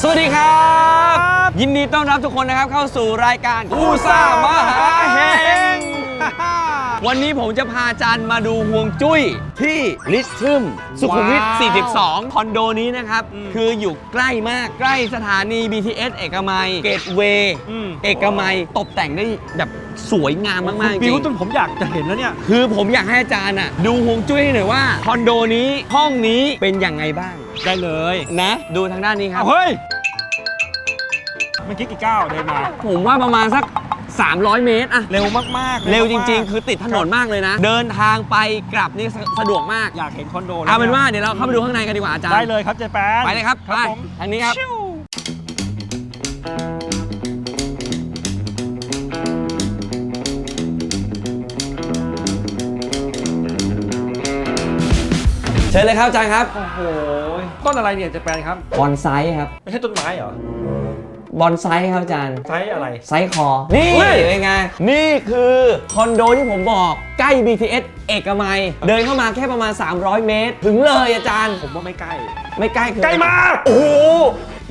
สวัสดีครับ ยินดีต้อนรับทุกคนนะครับเข้าสู่รายการอูซ่ามหาเฮง วันนี้ผมจะพาอาจารย์มาดูห่วงจุ้ยที่ลิททึมสุขุมวิทว้าว42 คอนโดนี้นะครับอืมคืออยู่ใกล้มากใกล้สถานี BTS เอกมัย เกตเวย์อืมเอกมัยตกแต่งได้แบบสวยงามมากๆจบิริวงจนผมอยากจะเห็นแล้วเนี่ย คือผมอยากให้อาจารย์อะดูห่วงจุ้ยให้หน่อยว่าคอนโดนี้ห้องนี้เป็นอย่างไงบ้าง ได้เลยนะ ดูทางด้านนี้ครับเอาเฮ้ยเมื่อกี้กี่ก้าวเดินมา ผมว่าประมาณสัก 300 เมตรอะเร็วมากๆเร็วจมากๆริง ๆ คือติดถนนมากเลยนะ เดินทางไปกลับนี่สสะดวกมาก อยากเห็นคอนโดแล้วเอาเป็นว่าเดี๋ยวเราเข้าไปดูข้างในกันดีกว่าอาจารย์ ได้เลยครับเจแปนไปเลยครับครับไปผมทางนี้ครับชิวเชิญเลยครับอาจารย์ครับ โอ้โห ต้นอะไรเนี่ยเจแปนครับบอนไซส์ครับ ไม่ใช่ต้นไม้เหรอ บอนไซส์ครับอาจารย์ ไซส์อะไร ไซส์คอ นี่เฮ้ย เป็นไง นี่คือคอนโดที่ผมบอกใกล้ BTS เอกมัย เดินเข้ามาแค่ประมาณ 300 เมตร ถึงเลยอาจารย์ ผมว่าไม่ใกล้ ไม่ใกล้คือใกล้มาก โอ้โห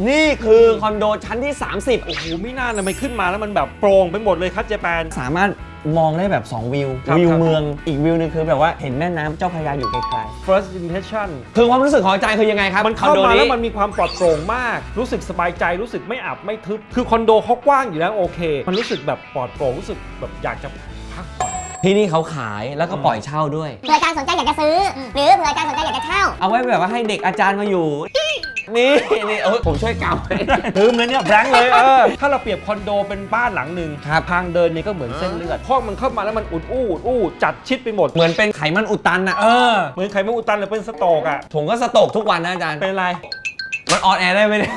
นี่คือคอนโดชั้นที่ 30 โอ้โหไม่น่าเลยมันขึ้นมาแล้วมันแบบโปร่งไปหมดเลยครับเจแปน สามารถ มองได้แบบ2วิวครับวิวครับ เมืองอีกวิวหนึงคือแบบว่าเห็นแม่น้ำเจ้าพระยาอยู่ไกล first impression ๆ คือความรู้สึกของอาจารย์คือยังไงครับมันคอเข้านโดมานี้แล้วมันมีความปลอดโปร่งมาก รู้สึกสบายใจรู้สึกไม่อับไม่ทึบ คือคอนโดเขากว้างอยู่แล้วโอเค มันรู้สึกแบบปลอดโปร่งรู้สึกแบบอยากจะพักผ่อน ที่นี่เขาขายแล้วก็ปล่อยเช่าด้วย เผื่ออาจารย์สนใจอยากจะซื้อหรือเผื่ออาจารย์สนใจอยากจะเช่า เอาไว้แบบว่าให้เด็กอาจารย์มาอยู่ นี่นี่เออผมช่วยเกาให้ ลืมเลยเนี่ยแบงค์เลยเออถ้าเราเปรียบคอนโดเป็นบ้านหลังหนึ่งครับ ทางเดินเนี่ยก็เหมือนเส้นเลือดห้องมันเข้ามาแล้วมันอุดอู้อุดอู้จัดชิดไปหมดเหมือนเป็นไขมันอุดตันอะเออเหมือนใครไม่อุดตันหรือเป็นสโตรกอะผมก็สโตกทุกวันนะอาจารย์ เป็นอะไร มันออนแอร์ได้ไหมเนี่ย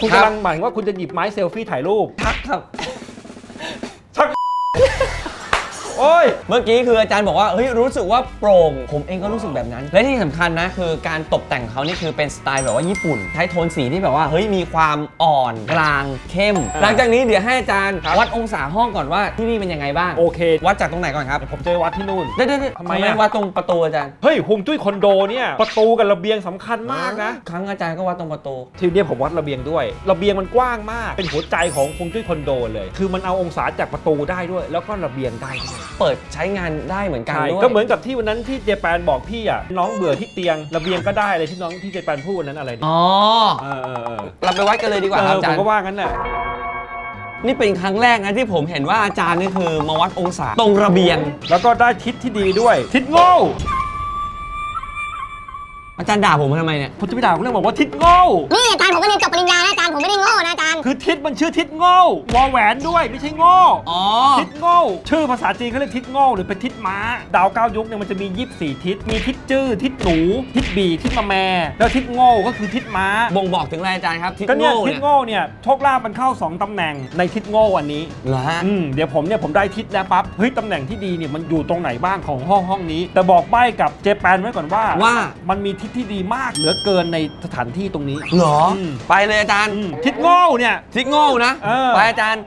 คุณครับกำลังหมายถึงว่าคุณจะหยิบไม้เซลฟี่ถ่ายรูป ทักครับ โอ้ย เมื่อกี้คืออาจารย์บอกว่า เฮ้ย รู้สึกว่าโปร่ง ผมเองก็รู้สึกแบบนั้น และที่สำคัญนะ คือการตกแต่งเขานี่คือเป็นสไตล์แบบว่าญี่ปุ่น ใช้โทนสีที่แบบว่า เฮ้ย มีความอ่อน กลาง เข้มอ่าหลังจากนี้เดี๋ยวให้อาจารย์ครับวัดองศาห้องก่อนว่าที่นี่เป็นยังไงบ้าง โอเค วัดจากตรงไหนก่อนครับเดี๋ยวผมจะไปวัดที่นู่นเดี๋ยวเดี๋ยวเดี๋ยวทำไมอะ วัดตรงประตูอาจารย์ เฮ้ยฮวงจุ้ยคอนโดเนี่ยประตูกับระเบียงสำคัญมากนะ ครั้งอาจารย์ก็วัดตรงประตู ทีนี้ผมวัดระเบียงด้วย ระเบียงมันกว้างมาก เป็นหัวใจของฮวงจุ้ยคอนโดเลย คือมันเอาองศาจากประตูได้ด้วย แล้วก็ระเบียงได้ด้วยเปิดใช้งานได้เหมือนกันใช่ด้วย ก็เหมือนกับที่วันนั้นที่เจแปนบอกพี่อะน้องเบื่อที่เตียงระเบียงก็ได้เลยที่น้องที่เจแปนพูดวันนั้นอะไรเนี่ยอ๋อ เออเออเออเราไปวัดกันเลยดีกว่าเอครับออาผจามรย์ ก็ว่างั้นแหละ นี่เป็นครั้งแรกนะที่ผมเห็นว่าอาจารย์นี่คือมาวัดองศาตรงระเบียง แล้วก็ได้ทิศที่ดีด้วย ทิศโง่ อาจารย์ด่าผมทำไมเนี่ยผมจะไปด่าคุณเรื่องบอกว่าทิศโง่นี่อาจารย์ผมก็เรียนจบปริญญานะอาจารย์ผมไม่ได้โง่นะอาจารย์ คือทิศมันชื่อทิศโง่วอแหวนด้วยไม่ใช่โง่อ๋อทิศโง่ชื่อภาษาจีนเขาเรียกทิศโง่หรือเป็นทิศม้า ดาวเก้ายุคเนี่ยมันจะมี 24 ทิศมีทิศจื้อทิศหนูทิศบีทิศมะแมแล้วทิศโง่ก็คือทิศม้าบ่งบอกถึงอะไรอาจารย์ครับทิศก็เนี่ยโง่ทิศเนี่ย โง่เนี่ยโชคลาภมันเข้า2ตำแหน่งในทิศโง่อันนี้ เหรอฮะ อืมเดี๋ยวผมเนี่ยผมได้ทิศแล้วปั๊บเฮ้ยตำแหน่งที่ดีเนี่ยมันอยู่ตรงไหนบ้างของห้องห้องนี้ แต่บอกใบ้กับเจแปนไว้ก่อนว่าว่ามันมีทิศที่ดีมากเหลือเกินในสถานที่ตรงนี้ เหรออืมไปเลยอาจารย์อืมทิศโง่เนี่ย ทิศโง่นะ เออ ไปอาจารย์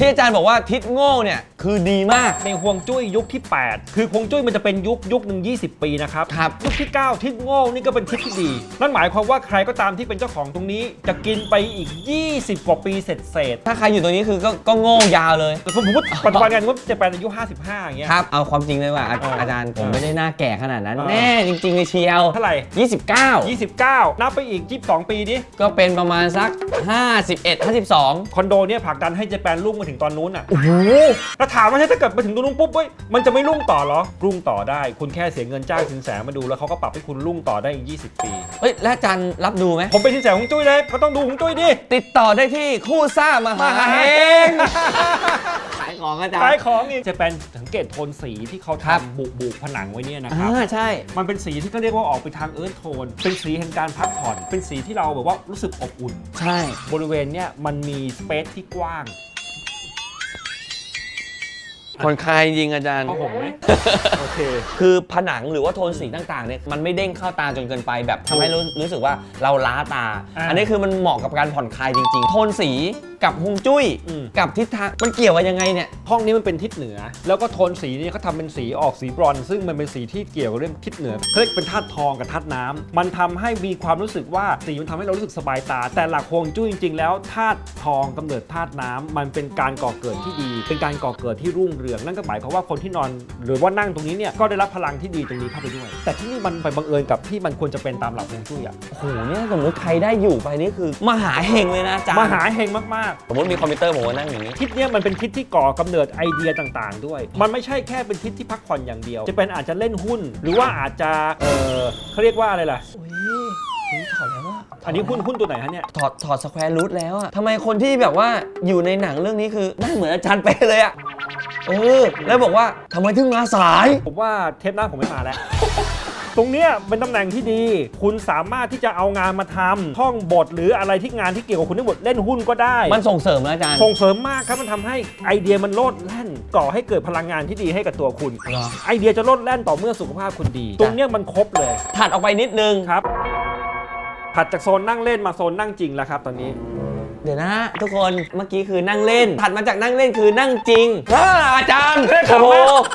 ที่อาจารย์บอกว่าทิศโง่เนี่ยคือดีมาก ในห่วงจุ้ยยุคที่ 8 คือห่วงจุ้ยมันจะเป็นยุคยุคหนึ่ง20 ปีนะครับ ครับยุคที่ 9 ทิศโง่นี่ก็เป็นทิศที่ดี นั่นหมายความว่าใครก็ตามที่เป็นเจ้าของตรงนี้ จะกินไปอีก 20 กว่าปีเสร็จเศษถ้าใครอยู่ตรงนี้คือก็ก็โง่ยาวเลยๆแต่สมมติปัจจุบันกันว่าเจะเป็นอายุ 55อย่างเงี้ย ครับ เอาความจริงเลยว่าอาเออออาจารย์ผมเออไม่ได้หน้าแก่ขนาดนั้นเออแน่ จริงๆเลยเชียวเท่าไหร่ 29 29 นับไปอีก 22 ปีดิก็เป็นประมาณสัก 51 52 คอนโดเนี่ยผลักดันให้เจแปนรุ่งมาถึงตอนนู้นอะโอ้โหแล้วถามว่าถ้าเกิดมาถึงตรงนู้นปุ๊บเว้ยมันจะไม่รุ่งต่อเหรอ รุ่งต่อได้ คุณแค่เสียเงินจ้างสินแสมาดูแล้วเขาก็ปรับให้คุณรุ่งต่อได้อีก 20 ปี เฮ้ยแล้วอาจารย์รับดูไหม ผมเป็นสินแสของจุ้ยเลยก็ต้องดูของจุ้ยดิ ติดต่อได้ที่คู่ซ่ามหาเฮง ขายของอาจารขายย์ของอีกเจแปนสังเกตโทนสีที่เขาครับ ทำบุบุผนังไว้เนี่ยนะครับอ่าใช่ มันเป็นสีที่เขาเรียกว่าออกไปทางเอิร์ธโทน เป็นสีแห่งการพักผ่อน เป็นสีที่เราแบบว่ารู้สึกอบอุ่น ใช่ บริเวณเนี่ยมันมีสเปซที่กว้าง ผ่อนคลายจริงอาจารย์ผ้าห่มไหมโอเค คือผนังหรือว่าโทนสีต่างๆเนี่ยมันไม่เด้งเข้าตาจนเกินไปแบบทำให้รู้รู้สึกว่าเราล้าตา อ่าอันนี้คือมันเหมาะกับการผ่อนคลายจริงๆ โทนสีกับฮวงจุ้ยอืม กับทิศทางมันเกี่ยวกันยังไงเนี่ย ห้องนี้มันเป็นทิศเหนือ แล้วก็โทนสีนี่เขาทำเป็นสีออกสีบรอนซ์ซึ่งมันเป็นสีที่เกี่ยวกับเรื่องทิศเหนือเขาเรียกเป็นธาตุทองกับธาตุน้ำมันทำให้มีความรู้สึกว่าสีมันทำให้เรารู้สึกสบายตา แต่หลักฮวงจุ้ยจริงๆแล้วธาตุทองกำเนิดธาตุน้ำมันเป็นการก่อเกิดที่ดี เป็นการก่อเกิดที่รุ่งเรืองนั่นก็หมายความว่าคนที่นอนหรือว่านั่งตรงนี้เนี่ยก็ได้รับพลังที่ดีตรงนี้เข้าไปด้วย แต่ที่นี่มันไปบังเอิญกับที่มันควรจะเป็นตามหลักฮวงจุ้ยอะโอ้โหเนี่ยสมมติใครได้อยู่ไปนี่คือ มหาเฮงเลยนะอาจารย์มหาเฮงมากๆสมมติมีคอมพิวเตอร์ผมก็นั่งอย่างนี้ทิศเนี่ยมันเป็นทิศที่ก่อกำเนิดไอเดียต่างๆ ด้วย มันไม่ใช่แค่เป็นทิศที่พักผ่อนอย่างเดียว จะเป็นอาจจะเล่นหุ้น หรือว่าอาจจะเออเขาเรียกว่าอะไรล่ะ โอ้ยนี่ถอดแล้วอะอันนี้หุ้นหุ้นตัวไหนฮะเนี่ย ถอดถอดสแควร์รูทแล้วอะทำไมคนที่แบบว่าอยู่ในหนังเรื่องนี้คือหน้าเหมือนอาจารย์เป๊ะเลยอะเออ แล้วบอกว่าทำไมถึงมาสาย ผมว่าเทปหน้าผมไม่มาแล้ว ตรงเนี้ยเป็นตำแหน่งที่ดี คุณสามารถที่จะเอางานมาทำท่องบทหรืออะไรที่งานที่เกี่ยวกับคุณทั้งหมดเล่นหุ้นก็ได้ มันส่งเสริมนะอาจารย์ ส่งเสริมมากครับมันทำให้ไอเดียมันโลดแล่นก่อให้เกิดพลังงานที่ดีให้กับตัวคุณ เหรอ ไอเดียจะโลดแล่นต่อเมื่อสุขภาพคุณดี ตรงเนี้ยมันครบเลยถัดออกไปนิดนึง ครับ ถัดจากโซนนั่งเล่นมาโซนนั่งจริงแล้วครับตอนนี้ เดี๋ยวนะทุกคนเมื่อกี้คือนั่งเล่น ถัดมาจากนั่งเล่นคือนั่งจริงอ่าอาจารย์เฮ้ยโอ้โห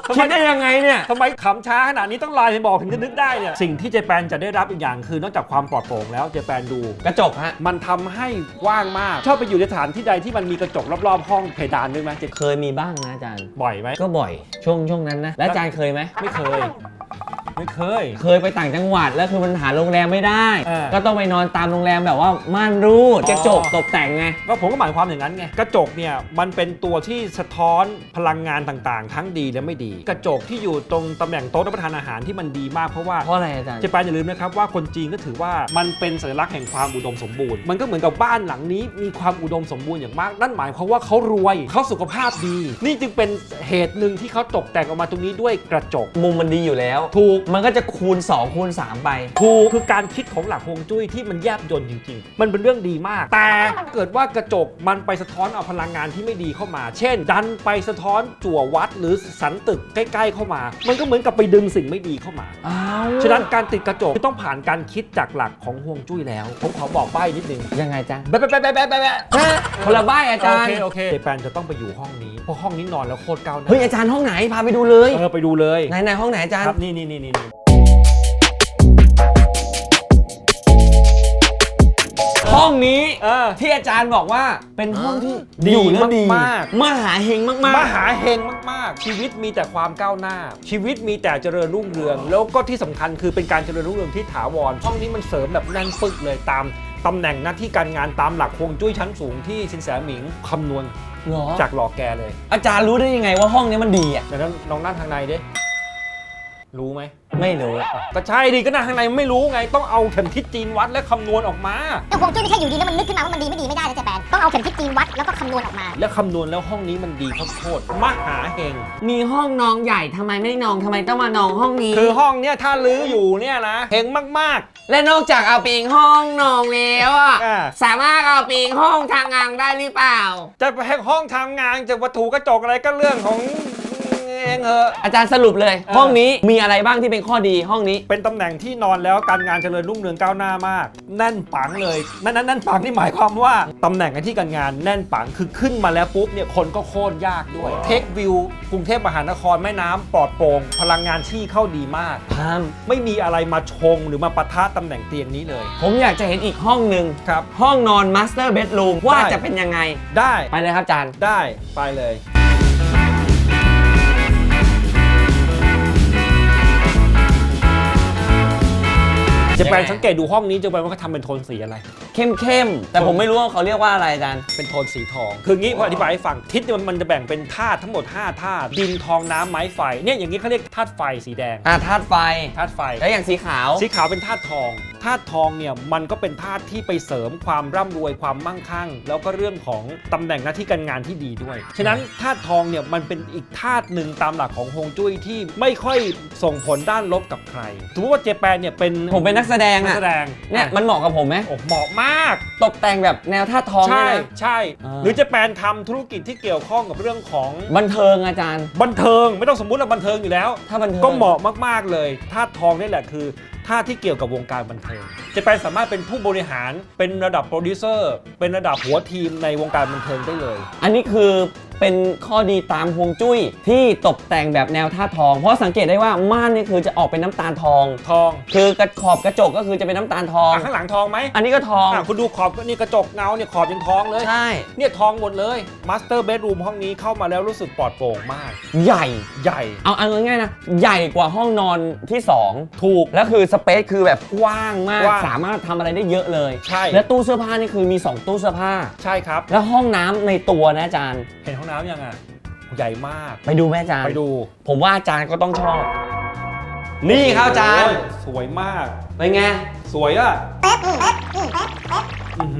ทำไมคิดได้ยังไงเนี่ย ทำไมขำช้าขนาดนี้ต้องไลน์ไปบอกถึงจะนึกได้เนี่ย สิ่งที่เจแปนจะได้รับอีกอย่างคือนอกจากความปลอดโปร่งแล้วเจแปนดู กระจกฮะ มันทำให้ว่างมาก ชอบไปอยู่ในสถานที่ใดที่มันมีกระจกรอบๆ ห้องเพดานด้วยไหมเจเคยมีบ้างนะอาจารย์ บ่อยไหมก็บ่อยช่วงช่วงนั้นนะ แล้วอาจารย์เคยไหมไม่เคย ไม่เคย เคยไปต่างจังหวัดแล้วคือมันหาโรงแรมไม่ได้ เออ ก็ต้องไปนอนตามโรงแรมแบบว่าม่านรูดอ๋อกระจกตกแต่งไง ก็ผมก็หมายความอย่างนั้นไงกระจกเนี่ยมันเป็นตัวที่สะท้อนพลังงานต่างๆ ทั้งดีและไม่ดี กระจกที่อยู่ตรงตำแหน่งโต๊ะรับประทานอาหารที่มันดีมากเพราะว่า เพราะอะไรอาจารย์ เจแปนอย่าลืมนะครับว่าคนจีนก็ถือว่ามันเป็นสัญลักษณ์แห่งความอุดมสมบูรณ์ มันก็เหมือนกับบ้านหลังนี้มีความอุดมสมบูรณ์อย่างมาก นั่นหมายความว่าเขารวยเขาสุขภาพดี นี่จึงเป็นเหตุหนึ่งที่เขาตกแต่งออกมาตรงนี้ด้วยกระจก มุมมันดีอยู่แล้ว ถูกมันก็จะคูณ 2 คูณ 3 ไป ถูกคือการคิดของหลักฮวงจุ้ยที่มันแยบยนต์จริง ๆ มันเป็นเรื่องดีมาก แต่เกิดว่ากระจกมันไปสะท้อนเอาพลังงานที่ไม่ดีเข้ามา เช่น ดันไปสะท้อนจั่ววัดหรือสันตึกใกล้ ๆ เข้ามา มันก็เหมือนกับไปดึงสิ่งไม่ดีเข้ามาอ้าวฉะนั้นการติดกระจกต้องผ่านการคิดจากหลักของฮวงจุ้ยแล้ว ผมขอบอกใบ้นิดนึงยังไงอาจารย์แบ๊ะแบ๊ะแบ๊ะแบ๊ะแบ๊ะแบ๊ะคนละใบอาจารโอย์เคโอเคเจแปนจะต้องไปอยู่ห้องนี้เพราะห้องนี้นอนแล้วโคตรก้าวหน้าเฮ้ยอาจารย์ห้องไหนพาไปดูเลย เออไปดูเลยไหนไหนห้องไหนอาจารย์ ครับนี่นี่นี่นี่ ห้องนี้เออ ที่อาจารย์บอกว่าเป็นห้องที่ดีอยู่แล้วดีมาก มหาเฮงมากมหาเฮงมาก ๆ ชีวิตมีแต่ความก้าวหน้า ชีวิตมีแต่เจริญรุ่งเรือง แล้วก็ที่สำคัญคือเป็นการเจริญรุ่งเรืองที่ถาวรห้องนี้มันเสริมแบบแน่นปึกเลยตามตำแหน่งหน้าที่การงานตามหลักฮวงจุ้ยชั้นสูงที่สินแสหมิงคำนวณๆเหรอจากหลอกแกเลยอาจารย์รู้ได้ยังไงว่าห้องนี้มันดีอะดังนั้นลองนั่งทางในดิรู้ไหม ไม่รู้ก็ใช่ดิก็นั่งทางในไม่รู้ไงต้องเอาเข็มทิศจีนวัดและคำนวณออกมา แต่ฮวงจุ้ยไม่ใช่อยู่ดีแล้วมันนึกขึ้นมาว่ามันดีไม่ดีไม่ได้นะเจแปนต้องเอาเข็มทิศจีนวัดแล้วก็คำนวณออกมาและคำนวณแล้วห้องนี้มันดีโคตรๆมหาเฮงมีห้องนองใหญ่ทำไมไม่นองทำไมต้องมานองห้องนี้ คือห้องเนี้ยถ้าลื้ออยู่เนี่ยนะเฮงมาก และนอกจากเอาปีงห้องนองแล้วอะอ่า สามารถเอาปีงห้องทางงานได้หรือเปล่า ๆ จะไปให้ห้องทำงานจะวัตถุกระจกอะไรก็เรื่องของ เองเหอะ อาจารย์สรุปเลยเออห้องนี้มีอะไรบ้างที่เป็นข้อดีห้องนี้ เป็นตำแหน่งที่นอนแล้วการงานเจริญรุ่งเรืองก้าวหน้ามาก แน่นปังเลยนั่นนั่นนั่นปังนี่หมายความว่าตำแหน่งหน้าที่การงานแน่นปังคือขึ้นมาแล้วปุ๊บเนี่ยคนก็โค่นยากด้วย เทควิวกรุงเทพมหานครแม่น้ำปลอดโปร่งพลังงานที่เข้าดีมากพามไม่มีอะไรมาชงหรือมาปะทะตำแหน่งเตียงนี้เลยผมอยากจะเห็นอีกห้องหนึ่งครับ ห้องนอนมาสเตอร์เบดรูมว่าได้จะเป็นยังไง ได้ไปเลยครับอาจารย์ ได้ไปเลย จะไปยังไงสังเกตดูห้องนี้จะไปว่าเขาทำเป็นโทนสีอะไร เข้มเข้มๆแต่ผมไม่รู้ว่าเขาเรียกว่าอะไรอาจารย์ เป็นโทนสีทอง คืองี้พออธิบายให้ฟังทิศเนี่ยมันมันจะแบ่งเป็นธาตุทั้งหมด 5ธาตุดินทองน้ำไม้ไฟเนี่ยอย่างนี้เขาเรียกธาตุไฟสีแดงอ่าธาตุไฟธาตุไฟแล้วอย่างสีขาว สีขาวเป็นธาตุทอง ธาตุทองเนี่ยมันก็เป็นธาตุที่ไปเสริมความร่ำรวยความมั่งคั่ง แล้วก็เรื่องของตำแหน่งหน้าที่การงานที่ดีด้วย ฉะนั้นธาตุทองเนี่ยมันเป็นอีกธาตุหนึ่งตามหลักของฮวงจุ้ยที่ไม่ค่อยส่งผลด้านลบกับใครสมมติว่าเจแปนเนี่ยเป็นผมเป็นนักแสดงนักอะแสดงเนี่ยมันเหมาะกับผมไหมโอ้เหมาะมาก ตกแต่งแบบแนวท่าทองใช่ด้วยนะ ใช่ อ่า หรือเจแปนทำธุรกิจที่เกี่ยวข้องกับเรื่องของบันเทิงอาจารย์ บันเทิงไม่ต้องสมมุติว่าบันเทิงอยู่แล้ว ถ้าบันเทิงก็เหมาะมาก ๆ เลยธาตุทองนี่แหละคือธาตุที่เกี่ยวกับวงการบันเทิงเจแปนสามารถเป็นผู้บริหารเป็นระดับโปรดิวเซอร์ เป็นระดับหัวทีมในวงการบันเทิงได้เลย อันนี้คือเป็นข้อดีตามฮวงจุ้ยที่ตกแต่งแบบแนวท่าทอง เพราะสังเกตได้ว่าม่านนี่คือจะออกเป็นน้ำตาลทอง ทองคือกระขอบกระจกก็คือจะเป็นน้ำตาลทอง อะข้างหลังทองไหมอันนี้ก็ทอง อะคุณดูขอบก็นี่กระจกเงาเนี่ยขอบยังทองเลย ใช่ เนี่ยทองหมดเลยมาสเตอร์เบดรูมห้องนี้เข้ามาแล้วรู้สึกปลอดโปร่งมาก ใหญ่ ใหญ่เอาเอาง่ายๆนะ ใหญ่กว่าห้องนอนที่ 2 ถูก แล้วคือสเปซคือแบบกว้างมาก กว้างสามารถทำอะไรได้เยอะเลย ใช่ และตู้เสื้อผ้านี่คือมี 2 ตู้เสื้อผ้า ใช่ครับ แล้วห้องน้ำในตัวนะอาจารย์ เห็นห้องน้ำยังอะใหญ่มาก ไปดูแม่อาจารย์ ไปดูผมว่าอาจารย์ก็ต้องชอบ นี่ครับอาจารย์ โอ้ยสวยมาก เป็นไง สวยอะอ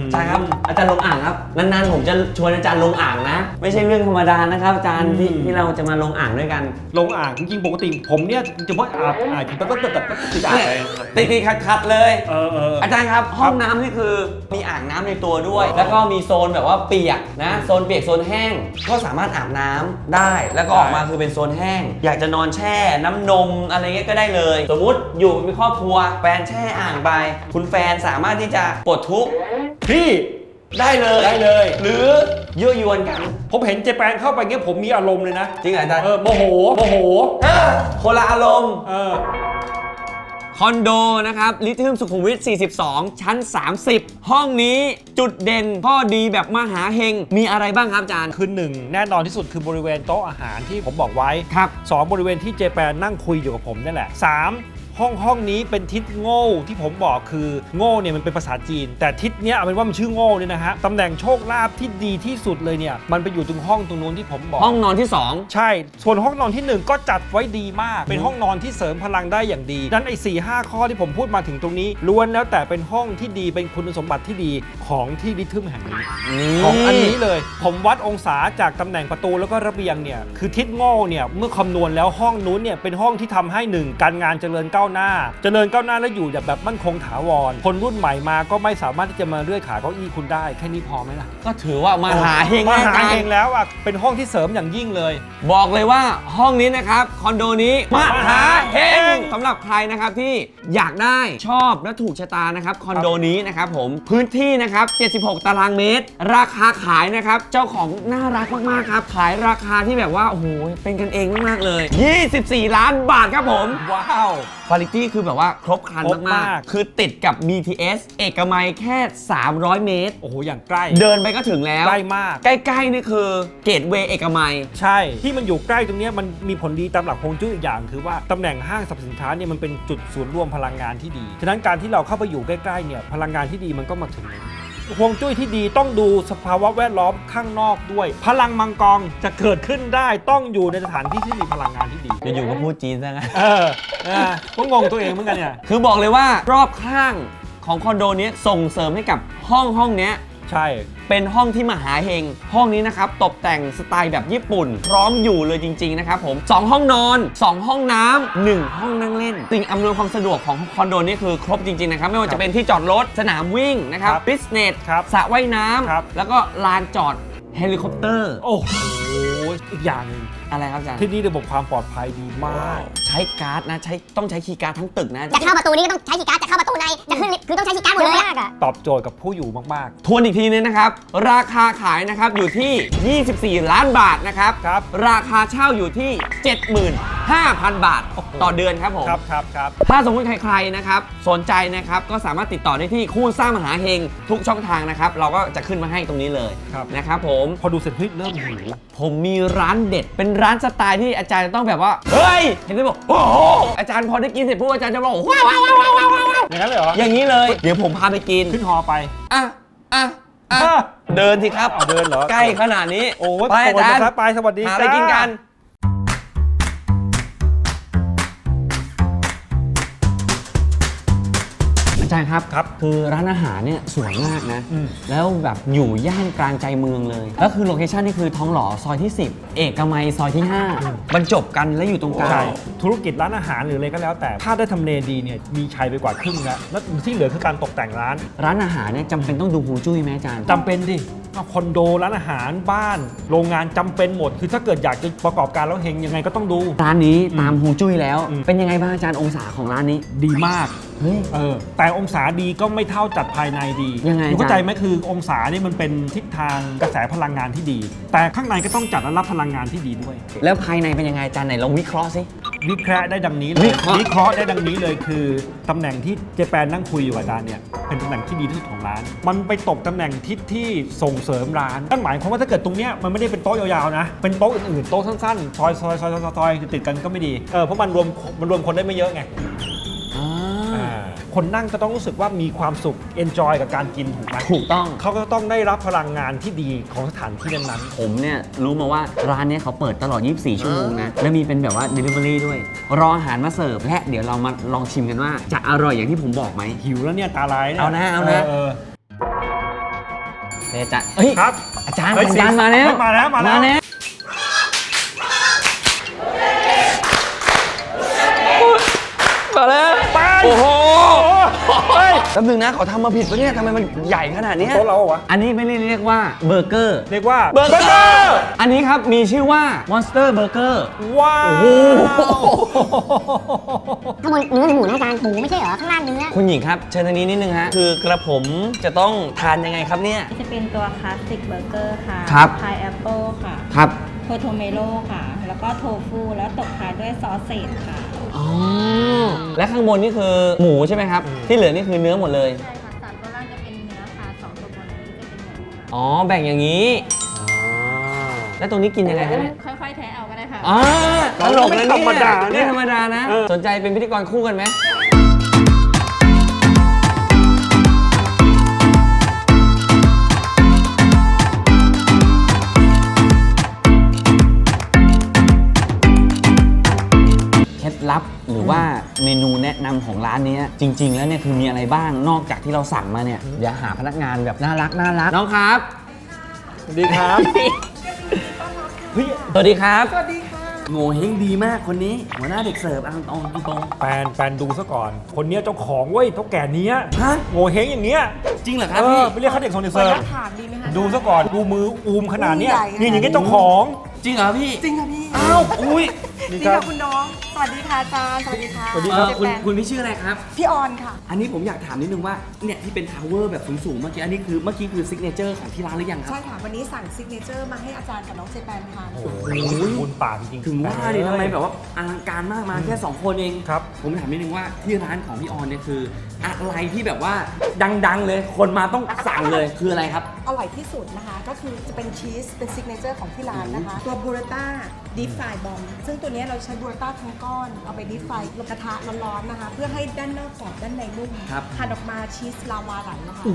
าจารย์ครับอาจารย์ลงอ่างครับนานๆผมจะชวนอาจารย์ลงอ่างนะ ไม่ใช่เรื่องธรรมดานะครับอาจารย์ที่อืมที่เราจะมาลงอ่างด้วยกันลงอ่างจริงๆปกติผมเนี่ยจะว่าอาบอาบแบบแบบแบบติดอ่างเลยติดติดขัดขัดๆเลยเออเอออาจารย์ครับห้องน้ำนี่คือมีอ่างน้ำในตัวด้วย แล้วก็มีโซนแบบว่าเปียกนะโซนเปียกโซนแห้ง ก็สามารถอาบน้ำได้แล้วก็ออกมาคือเป็นโซนแห้ง อยากจะนอนแช่น้ำนมอะไรเงี้ยก็ได้เลย สมมุติอยู่มีครอบครัวแฟนแช่อ่างไปคุณแฟนสามารถที่จะปลดทุกข์พี่ได้เลยได้เลย หรือยั่วยวนกัน ผมเห็นเจแปนเข้าไปเงี้ยผมมีอารมณ์เลยนะจริงเหรออาจารย์เออโมโหโมโหคนละอารมณ์ เออคอนโดนะครับลิทึมสุขุมวิท 42 ชั้น 30 ห้องนี้จุดเด่นข้อดีแบบมหาเฮง มีอะไรบ้างครับอาจารย์ คือหนึ่งแน่นอนที่สุดคือบริเวณโต๊ะอาหารที่ผมบอกไว้ครับสองบริเวณที่เจแปนนั่งคุยอยู่กับผมนั่นแหละสาม ห้องห้องนี้เป็นทิศโง่ที่ผมบอกคือโง่เนี่ยมันเป็นภาษาจีน แต่ทิศเนี้ยเอาเป็นว่ามันชื่อโง่เนี่ยนะฮะตำแหน่งโชคลาภที่ดีที่สุดเลยเนี่ยมันไปอยู่ตรงห้องตรงนู้นที่ผมบอก ห้องนอนที่ใช่ ส่วนห้องนอนที่ 1 ก็จัดไว้ดีมาก เป็นห้องนอนที่เสริมพลังได้อย่างดีนั้นไอ้สี่ห้าข้อที่ผมพูดมาถึงตรงนี้ล้วนแล้วแต่เป็นห้องที่ดีเป็นคุณสมบัติที่ดีของที่ลิทึมแห่งนี้2ของอันนี้เลย ผมวัดองศาจากตำแหน่งประตูแล้วก็ระเบียงเนี่ยคือทิศโง่เนี่ยเมื่อคำนวณแล้วห้องนู้นเนี่ยเป็นห้องที่ทำให้หนึ่งการงานเจริญก้าวหน้า เจริญก้าวหน้าแล้วอยู่แบบมั่นคงถาวร คนรุ่นใหม่มาก็ไม่สามารถที่จะมาเลื่อยขาเก้าอี้คุณได้แค่นี้พอไหมล่ะก็ถือว่ามหาเฮงมานะหาอาจารเอย์งแล้วอะเป็นห้องที่เสริมอย่างยิ่งเลย บอกเลยว่าห้องนี้นะครับคอนโดนี้มหาเฮงงสำหรับใครนะครับที่อยากได้ชอบและถูกชะตานะครับคอนโดนี้นะครับผมพื้นที่นะครับ 76 ตารางเมตร ราคาขายนะครับเจ้าของน่ารักมากๆครับขายราคาที่แบบว่าโอ้โหเป็นกันเองมากๆเลย 24 ล้านบาทครับผม ว้าว คุณภาพคือแบบว่าครบครันครบมามาก กๆ คือติดกับ BTS เอกมัยแค่ 300 เมตร โอ้โห อย่างใกล้ เดินไปก็ถึงแล้ว ใกล้มาก ใกล้ ๆ นี่คือเกตเวย์เอกมัย ใช่ ที่มันอยู่ใกล้ตรงเนี้ยมันมีผลดีตามหลักฮวงจุ้ยอีกอย่าง คือว่าตำแหน่งห้างสรรพสินค้าเนี่ยมันเป็นจุดศูนย์รวมพลังงานที่ดี ฉะนั้นการที่เราเข้าไปอยู่ใกล้ๆเนี่ยพลังงานที่ดีมันก็มาถึง ฮวงจุ้ยที่ดีต้องดูสภาวะแวดล้อมข้างนอกด้วย พลังมังกรจะเกิดขึ้นได้ต้องอยู่ในสถานที่ที่มีพลังงานที่ดี อยู่ๆก็พูดจีนซะงั้นเออเออก็งงตัวเองเหมือนกันเนี่ย คือบอกเลยว่ารอบข้างของคอนโดเนี้ยส่งเสริมให้กับห้องห้องเนี้ย ใช่ เป็นห้องที่มหาเฮง ห้องนี้นะครับ ตกแต่งสไตล์แบบญี่ปุ่น พร้อมอยู่เลยจริง ๆ นะครับผม 2 ห้องนอน 2 ห้องน้ำหนึ่งห้องนั่งเล่น สิ่งอำนวยความสะดวกของคอนโดนี้คือครบจริง ๆ นะครับ ไม่ว่าจะเป็นที่จอดรถ สนามวิ่งนะครับครับบิสเนสครับสระว่ายน้ครับำแล้วก็ลานจอดเฮลิคอปเตอร์ โอ้โหอีกอย่างหนึ่ง อะไรครับอาจารย์ที่นี่ระบบความปลอดภัยดีมาก ใช้การ์ดนะใช้ต้องใช้คีย์การ์ดทั้งตึกนะ จะเข้าประตูนี้ก็ต้องใช้คีย์การ์ดจะเข้าประตูในจะขึ้นลิฟต์คือต้องใช้คีย์การ์ดหมดเลยอะ ตอบโจทย์กับผู้อยู่มาก ทวนอีกทีนึงนะครับ ราคาขายนะครับอยู่ที่ 24 ล้านบาทนะครับ ครับ ราคาเช่าอยู่ที่75,000 บาทต่อเดือนครับผมๆครับครับครับ ถ้าสมมติใครๆนะครับสนใจนะครับก็สามารถติดต่อได้ที่คู่สร้างมหาเฮงทุกช่องทางนะครับ เราก็จะขึ้นมาให้ตรงนี้เลยครับ นะครับผม พอดูเสร็จเฮ้ยเริ่มหิว ผมมีร้านเด็ด เป็นร้านสไตล์ที่อาจารย์จะต้องแบบว่า เฮ้ย เห็นไหมบอก โอ้โห อาจารย์พอได้กินเสร็จปุ๊บอาจารย์จะบอกว้าวว้าวว้าวว้าวว้าวว้าวอย่างนั้นเลยเหรอ อย่างนี้เลย เดี๋ยวผมพาไปกิน ขึ้นฮอไป อะอะอะอะเดินสิครับ เอาเดินเหรอ ใกล้ขนาดนี้โอ้ยไปอาจารย์ครับไปสวัสดีหาอะไรจ้า กินกัน จารย์ครับ ครับคือร้านอาหารเนี่ยสวยมากนะ อืม แล้วแบบอยู่ย่านกลางใจเมืองเลย แล้วคือโลเคชันนี่คือทองหล่อซอยที่ 10 เอกมัยซอยที่ 5 บรรจบกันและอยู่ตรงกลางใช่ธุรกิจร้านอาหารหรืออะไรก็แล้วแต่ ถ้าได้ทำเลดีเนี่ยมีชัยไปกว่าครึ่งแล้วแล้วที่เหลือคือการตกแต่งร้านร้านอาหารเนี่ยจำเป็นต้องดูฮวงจุ้ยไหมอาจารย์ จำเป็นดิเอา คอนโดร้านอาหารบ้าน โรงงานจำเป็นหมด คือถ้าเกิดอยากจะประกอบการแล้วเฮงยังไงก็ต้องดู ร้านนี้ตามฮวงจุ้ยแล้วอืมเป็นยังไงบ้างอาจารย์องศาของร้านนี้ ดีมากเฮ้ยเออแต่องศาดีก็ไม่เท่าจัดภายในดียังไงคุณเข้าใจอาจารย์ไหมคือองศานี่มันเป็นทิศทางกระแสพลังงานที่ดี แต่ข้างในก็ต้องจัดและรับพลังงานที่ดีด้วย แล้วภายในเป็นยังไงอาจารย์ไหนลองวิเคราะห์สิ วิเคราะห์ได้ดังนี้เลวิยเคราะห์ วิเคราะห์ได้ดังนี้เลยคือตำแหน่งที่เจแปนนั่งคุยอยู่กับอาจารย์เนี่ยเป็นตำแหน่งที่ดีที่สุดของร้าน มันไปตกตำแหน่งทิศที่ส่งเสริมร้านนั่นหมายความว่าถ้าเกิดตรงเนี้ยมันไม่ได้เป็นโต๊ะยาวๆนะเป็นโต๊ะอื่นๆโต๊ะสั้นๆซอยซอยซอยซอยซอยติดกันก็ไม่ดีเออเพราะมันรวมมันรวมคนได้ไม่เยอะไงอ่า คนนั่งก็ต้องรู้สึกว่ามีความสุข enjoy กับการกินถูกไหมถูกต้อง เขาก็ต้องได้รับพลังงานที่ดีของสถานที่นั้นๆ ผมเนี่ยรู้มาว่าร้านเนี้ยเขาเปิดตลอด 24 ชั่วโมงนะ และมีเป็นแบบว่า Delivery ด้วย รออาหารมาเสิร์ฟและเดี๋ยวเรามาลองชิมกันว่า จะอร่อยอย่างที่ผมบอกไหม หิวแล้วเนี่ยตาลายเนี่ยเอานะเอานะเออเดี๋ยวจะเฮ้ยครับ อาจารย์เฮ้ยสัญญาณมาแล้วมาแล้วมาแล้วแล้วมาแล้ว ไปโอ้โห เฮ้ยแป๊บนึงนะเขาทำมาผิดปะเนี่ยทำไมมันใหญ่ขนาดเนี้ยโต๊ะเราเหรอวะอันนี้ไม่ได้เรียกว่าเบอร์เกอร์ เรียกว่าเบอร์เกอร์อันนี้ครับมีชื่อว่า Monster Burger ว้าวโอ้โหข้างบนเนื้อหรือหมูนะอาจารย์หมูไม่ใช่เหรอข้างล่างเนื้อคุณหญิงครับ เชิญทางนี้นิดนึงฮะ คือกระผมจะต้องทานยังไงครับเนี่ย จะเป็นตัวคลาสสิกเบอร์เกอร์ค่ะครับ พายแอปเปิลค่ะครับ โทโทเมโลค่ะ แล้วก็โทฟูแล้วตกท้ายด้วยซอสเศษค่ะ อ๋อ และข้างบนนี่คือหมูใช่ไหมครับ ที่เหลือนี่คือเนื้อหมดเลย ใช่ค่ะสามตัวล่างจะเป็นเนื้อค่ะสองตัวบนนี้จะเป็นหมูค่ะอ๋อ แบ่งอย่างนี้ แล้วตรงนี้กินยังไงครับเนี่ยค่อยๆแทะเอาก็ได้ค่ะ อ๋อตลกนะไม่เนี่ยธรรมดาเนี่ยไม่ธรรมดานะเออสนใจเป็นพิธีกรคู่กันไหม หรือว่าเมนูแนะนำของร้านเนี้ยจริง ๆ แล้วเนี่ยคือมีอะไรบ้างนอกจากที่เราสั่งมาเนี่ยเดี๋ยวหาพนักงานแบบน่ารักน่ารักน้องครับสวัสดีครับเฮ้ยสวัสดีครับสวัสดีค่ะโง่เฮงดีมากคนนี้ หัวหน้าเด็กเสิร์ฟเอาเอาตรงแปนแปนดูซะก่อน คนเนี้ยเจ้าของเว้ยเท่าแก่เนี้ยฮะโง่เฮงอย่างเนี้ยจริงเหรอคเอรับอพี่ไปเรียกเขาเด็กส่งเด็กเสิร์ฟถามดีไหมคะ ดูซะก่อนดูมืออูมขนาดเนี้ยใหญ่ขนาดนี้ นี่อย่างเงี้ยเจ้าของจริงเหรอพี่จริงค่ะพี่อ้าวอุ้ยนี่นี่ครัค่ะบคุณน้องส วัสดีค่ะอาจารย์สวัสดีค่ะสวัสดีเอรับอคุณเจแปนคุณพี่ชื่ออะไรครับ พี่ออนค่ะ อันนี้ผมอยากถามนิดนึงว่าเนี่ยที่เป็นทาวเวอร์แบบสูงๆเมื่อกี้อันนี้คือเมื่อกี้คือซิกเนเจอร์ของที่ร้านหรือยังครับ ใช่ค่ะ วันนี้สั่งซิกเนเจอร์มาให้อาจารย์กับน้องเจแปนทาน โอ้โหบุญปากจริงๆถึงว่าดิทำไมแบบว่าอลังการมากมาแค่ 2 คนเอง ครับ ผมถามนิดนึงว่าที่ร้านของพี่ออนเนี่ยคือ อะไรที่แบบว่าดังๆเลย คนมาต้องสั่งเลยคืออะไรครับ อร่อยที่สุดนะคะ ก็คือจะเป็นชีสเป็นซิกเนเจอร์ของที่ร้านนะคะ ตัวบูราต้าดีฟายบอมซึ่งตัวเนี้ยเราใช้บูราต้าทั้งก้อนเอาไปดีฟายลงกระทะร้อนๆนะคะ เพื่อให้ด้านนอกกรอบด้านในนุ่มครับ หั่นออกมาชีสลาวาไหลนะคะ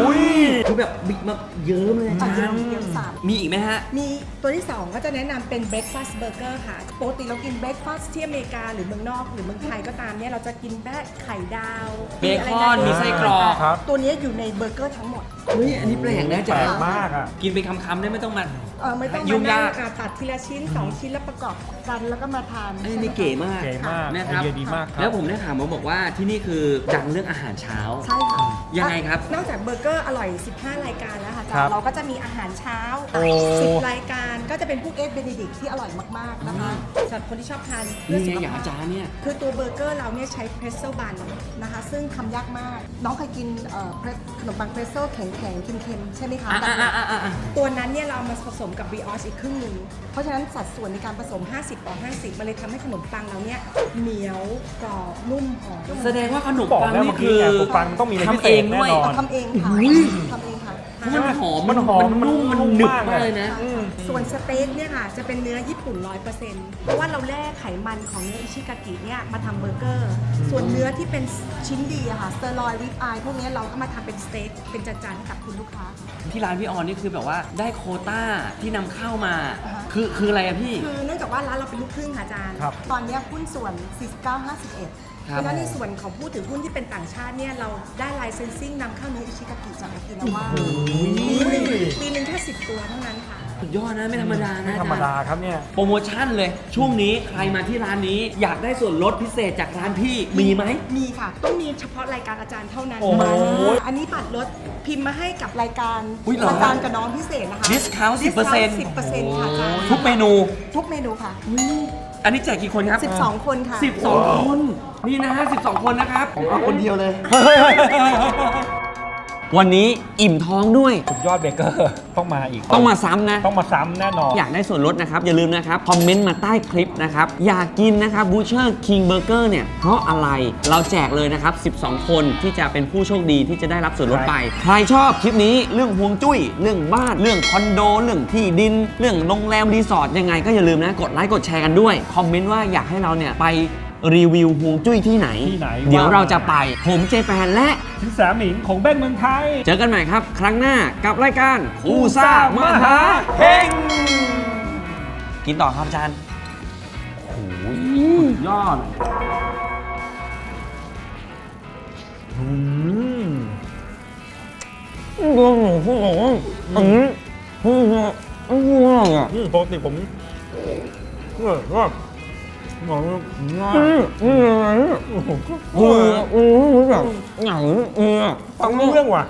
อุ้ยคือแบบบิ๊กมาเยิ้มเลยอาอะจารเยี่ยมย์เยี่ยมสาม มีอีกไหมฮะ มีตัวที่ 2 ก็จะแนะนำเป็น breakfast burger ค่ะ ปกติเรากิน breakfast ที่อเมริกา หรือเมืองนอก หรือเมืองไทยก็ตามเนี่ย เราจะกินแค่ไข่ดาวเบคอนะรนะมีไส้กรอก ครับ ตัวเนี้ยอยู่ในเบอร์เกอร์ทั้งหมด เฮ้ยอันนี้แปลกนะอาแปจาลรกย์มากอะ กินไปคำๆได้ไม่ต้องมา เออไม่ต้องยุ่มางยานั่กงอะตัดทีละชิ้น2ชิ้นแล้วประกอบกันแล้วก็มาทานเอ้ยนี่เก๋มากเก๋มากนะคไอรับเดียดีมากครัแล้วผมได้ถามมาบอกว่าที่นี่คือดังเรื่องอาหารเช้า ใช่ค่ะยังไงครับ นอกจากเบอร์เกอร์อร่อย 15 รายการแล้วค่ะอาจาครัรบย์เราก็จะมีอาหารเช้าโอ้10รายการก็จะเป็นพวกเอสเบนดิกที่อร่อยมากๆนะคะสำหรับคนที่ชอบทานเพื่อนี่สุไงขอย่างภาอาพจารย์เนี่ย คือตัวเบอร์เกอร์เราเนี่ยใช้เพรสเซลบันนะคะ ซึ่งทำยากมาก น้องเคยกินเอ่อ press- ขนมปังเพรสเซลแข็งๆเค็มๆใช่ไหมคะอะแบบอะนั้น อะอะอะ ตัวนั้นเนี่ยเราเอามาผสมกับบริออชอีกครึ่งหนึ่งเพราะฉะนั้นสัดส่วนในการผสม 50 ต่อ 50 มันเลยทำให้ขนมปังเราเนี่ยเหนียวกรอบนุ่มหอมแสดงว่าขนมบอกปังแล้วนี่เมื่อคืกี้อไงขนมปังต้องมีอะไรพิทำเศเอษงแน่ด้วยนอน ทำเองค่ะอุ้ยทำเองค่ะ เพราะมันหอมมันหอมมันนุ่มมัมันนหนึบมากมากเลยนะ อืม ส่วนสเต็กเนี่ยค่ะ จะเป็นเนื้อญี่ปุ่น 100%เพราะว่าเราแล่ไขมันของเนื้ออิชิกากิเนี่ยมาทำเบอร์เกอร์ ส่วนเนื้อที่เป็นชิ้นดีอะค่ะสเตอรอยด์ริบอายพวกเนี้ยเราก็มาทำเป็นสเต็กเป็นจานๆให้กับคุณลูกค้า ที่ร้านพี่ออนนี่คือแบบว่าได้โควต้าที่นำเข้ามา อ่าฮะ คือคืออะไรอะพี่ คือเนื่องจากว่าร้านเราเป็นลูกครึ่งค่ะอาจารย์ ครับ ตอนเนี้ยหุ้นส่วน 49 51 ครับเพราะฉะนั้นในส่วนของผู้ถือหุ้นที่เป็นต่างชาติเนี่ยเราได้ไลเซนซิ่งนำเข้าเนื้ออิชิกากิจากโอกินาว่าปีหนึ่งปีหนึ่งแค่10ตัวเท่านั้นค่ะ สุดยอดนะไม่ธรรมดานะไม่ธรรมดาครับเนี่ย โปรโมชั่นเลย ช่วงนี้ใครมาที่ร้านนี้ อยากได้ส่วนลดพิเศษจากร้านพี่มีไหม มีค่ะ ต้องมีเฉพาะรายการอาจารย์เท่านั้นโอ้โหอันนี้บัตรลดพิมพ์มาให้กับรายการอุ๊ยเหรอรายการกับน้องพิเศษนะคะ Discount 10% Discount 10%ค่ะอาจารย์ทุกเมนู ทุกเมนูค่ะ อันนี้แจกกี่คนครับ 12 คนค่ะ 12 คน นี่นะฮะ 12 คนนะครับผมเอาคนเดียวเลย วันนี้อิ่มท้องด้วย สุดยอดเบเกอร์ต้องมาอีกต้องมาซ้ำนะ ต้องมาซ้ำแน่นอน อยากได้ส่วนลดนะครับ อย่าลืมนะครับ คอมเมนต์มาใต้คลิปนะครับ อยากกินนะครับบูเชอร์คิงเบอร์เกอร์เนี่ย เพราะอะไรเราแจกเลยนะครับ 12 คนที่จะเป็นผู้โชคดีที่จะได้รับส่วนลดไป ใครชอบคลิปนี้เรื่องฮวงจุ้ย เรื่องบ้าน เรื่องคอนโด เรื่องที่ดิน เรื่องโรงแรมรีสอร์ทยังไงก็อย่าลืมนะกดไลค์กดแชร์กันด้วย คอมเมนต์ว่าอยากให้เราเนี่ยไป รีวิวฮวงจุ้ยที่ไหน ที่ไหนเดี๋ยวว่ามาเราจะไป ผมเจแปนและที่สามหมิงของแบงค์เมืองไทย เจอกันใหม่ครับ ครั้งหน้ากับรายการคู่ซ่ามหาเฮงกินต่อครับอาจารย์โอ้ยสุดยอดอืมดวงหนูพูดบอกว่าอันนี้คืออันนี้อะไรอะอืมปกติผมเออก็ หมอง่ายนี่อะไรเนี่ยโอ้โหเออเออแบบหนังเออฟังรู้เรื่องว่ะ